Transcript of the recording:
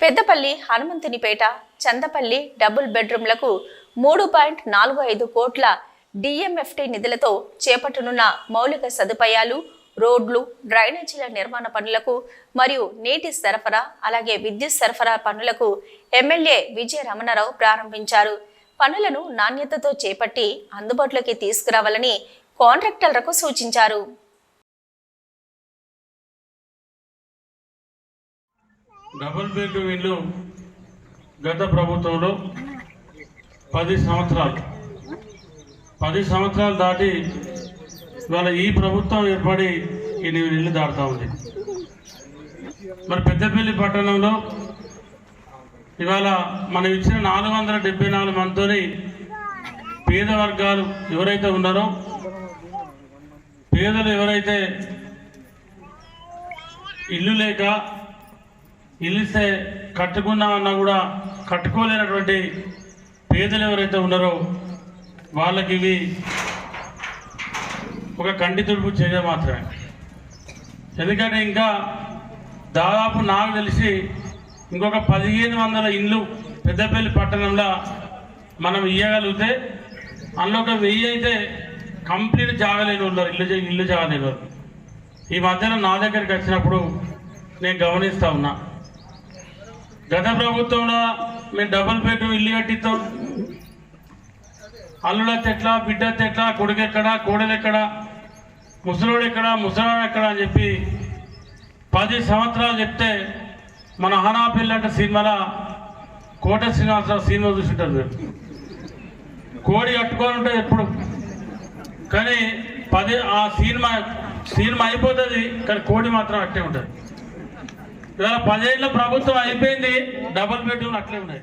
Peddapalli Hanumanthunipeta Chandapalli double బెడ్రూమ్లకు మూడు point నాలుగు ఐదు కోట్ల డిఎంఎఫ్టి నిధులతో చేపట్టనున్న మౌలిక సదుపాయాలు రోడ్లు డ్రైనేజీల నిర్మాణ పనులకు మరియు నీటి సరఫరా అలాగే విద్యుత్ సరఫరా పనులకు ఎమ్మెల్యే విజయ రమణారావు ప్రారంభించారు. పనులను నాణ్యతతో చేపట్టి అందుబాటులోకి తీసుకురావాలని కాంట్రాక్టర్లకు సూచించారు. డబుల్ బెడ్రూమ్ ఇల్లు గత ప్రభుత్వంలో పది సంవత్సరాలు. పది సంవత్సరాలు దాటి ఇవాళ ఈ ప్రభుత్వం ఏర్పడి ఎనిమిది ఇల్లు దాటుతా ఉంది. మరి పెద్దపల్లి పట్టణంలో ఇవాళ మనం ఇచ్చిన నాలుగు వందల డెబ్బై నాలుగు మందితోని పేద వర్గాలు ఎవరైతే ఉన్నారో పేదలు ఎవరైతే ఇల్లు లేక ఇల్లుస్తే కట్టుకున్నామన్నా కూడా కట్టుకోలేనటువంటి పేదలు ఎవరైతే ఉన్నారో వాళ్ళకి ఇవి ఒక కంటి తుడుపు చర్య మాత్రమే. ఎందుకంటే ఇంకా దాదాపు నాకు తెలిసి ఇంకొక పదిహేను వందల ఇండ్లు పెద్దపల్లి పట్టణంలో మనం ఇయ్యగలిగితే అందులో ఒక వెయ్యి అయితే కంప్లీట్ జాగలేని ఉన్నారు ఇల్లు ఇల్లు జాగలేని ఈ మధ్యన నా దగ్గరికి వచ్చినప్పుడు నేను గమనిస్తా ఉన్నా. గత ప్రభుత్వంలో మేము డబుల్ బెడ్రూమ్ ఇల్లు కట్టిస్తాం అల్లుడ ఎట్లా బిడ్డ ఎట్లా కొడుకు ఎక్కడ కోడలు ఎక్కడ ముసలోడు ఎక్కడ ముసలాడు ఎక్కడ అని చెప్పి పది సంవత్సరాలు చెప్తే మన హనా అంటే సినిమాల కోట శ్రీనివాసరావు సినిమా చూసింటారు మీరు. కోడి కట్టుకొని ఉంటుంది ఎప్పుడు. కానీ పది ఆ సినిమా సినిమా అయిపోతుంది కానీ కోడి మాత్రం అట్టే ఉంటుంది. ఇవాళ పదేళ్ళ ప్రభుత్వం అయిపోయింది. డబుల్ బెడ్రూమ్ అట్లే ఉన్నాయి.